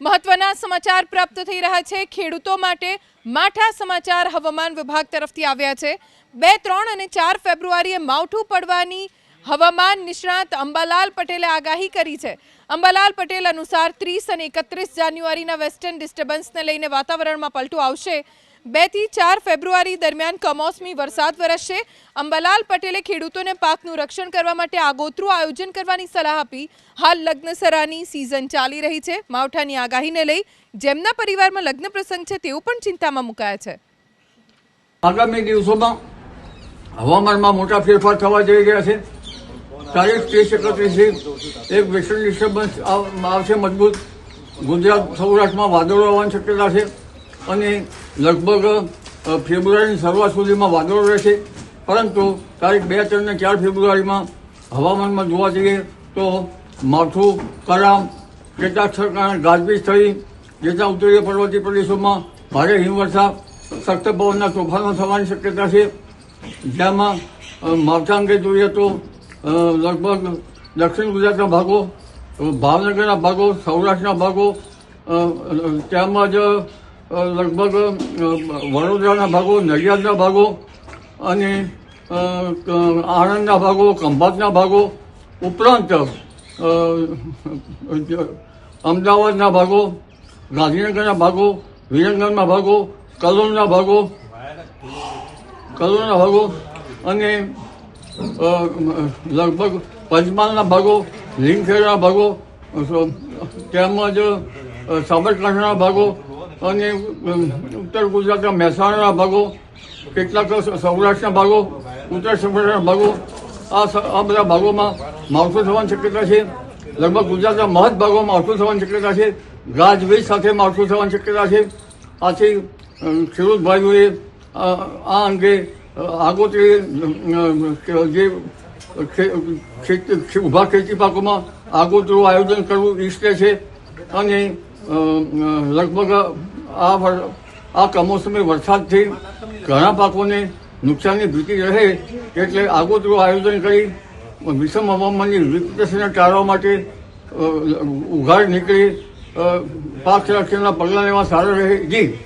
મહત્વના સમાચાર પ્રાપ્ત થઈ રહ્યા છે. ખેડૂતો માટે માઠા સમાચાર હવામાન વિભાગ તરફથી આવ્યા છે. બે, ત્રણ અને ચાર ફેબ્રુઆરીએ માવઠું પડવાની હવામાન નિષ્ણાત અંબાલાલ પટેલે આગાહી કરી છે. અંબાલાલ પટેલ અનુસાર ત્રીસ અને એકત્રીસ જાન્યુઆરીના વેસ્ટર્ન ડિસ્ટર્બન્સને લઈને વાતાવરણમાં પલટો આવશે. બેથી ચાર ફેબ્રુઆરી દરમિયાન કમોસમી વરસાદ વરસશે. અંબાલાલ પટેલે ખેડૂતોને પાકનું રક્ષણ કરવા માટે આગોતરું આયોજન કરવાની સલાહ આપી. હાલ લગ્નસરાની સિઝન ચાલી રહી છે. માવઠાની આગાહીને લઈ જેમના પરિવારમાં લગ્ન પ્રસંગ છે, તેઓ પણ ચિંતામાં મુકાયા છે. આગામી દિવસોમાં હવામાનમાં મોટા ફેરફાર થવા જઈ રહ્યા છે. તારીખ ત્રીસ એકત્રીસથી એક વેસ્ટર્ન ડિસ્ટર્બન્સ આવશે મજબૂત. ગુજરાત, સૌરાષ્ટ્રમાં વાદળો આવવાની શક્યતા છે. અને લગભગ ફેબ્રુઆરીની શરૂઆત સુધીમાં વાદળો રહેશે. પરંતુ તારીખ બે, ત્રણ ને ચાર ફેબ્રુઆરીમાં હવામાનમાં જોવા જઈએ તો માથું, કરામ, કેટલાક કારણે ગાજવીજ થઈ જેટલા ઉત્તરીય પર્વતીય પ્રદેશોમાં ભારે હિમવર્ષા, સખ્ત પવનના તોફાનો થવાની શક્યતા છે. જેમાં માવઠા અંગે જોઈએ તો લગભગ દક્ષિણ ગુજરાતના ભાગો ભાવનગરના ભાગો, સૌરાષ્ટ્રના ભાગો તેમજ લગભગ વડોદરાના ભાગો, નડિયાદના ભાગો અને આણંદના ભાગો, ખંભાતના ભાગો, ઉપરાંત અમદાવાદના ભાગો, ગાંધીનગરના ભાગો વિરંગમના ભાગો, કલોલના ભાગો કલોલના ભાગો અને લગભગ પંચમહાલના ભાગો લીમખેડના ભાગો તેમજ સાબરકાંઠાના ભાગો અને ઉત્તર ગુજરાતના મહેસાણાના ભાગો, કેટલાક સૌરાષ્ટ્રના ભાગો, ઉત્તર સૌરાષ્ટ્રના ભાગો, આ આ બધા ભાગોમાં માવઠું થવાની શક્યતા છે. લગભગ ગુજરાતના મહદ ભાગોમાં માવઠું થવાની શક્યતા છે. ગાજવીજ સાથે માવઠું થવાની શક્યતા છે. આથી ખેડૂત ભાઈઓએ આ અંગે આગોતરી જે ઊભા ખેતી પાકોમાં આગોતરું આયોજન કરવું ઈચ્છે છે. અને લગભગ આ આ કમોસમી વરસાદથી ઘણા પાકોને નુકસાનની ભીતિ રહે એટલે આગોતરું આયોજન કરી વિષમ હવામાનની વિપરીતને ટાળવા માટે ઉઘાડ નીકળી પાક સંરક્ષણના પગલાં લેવા સારા રહે. જી.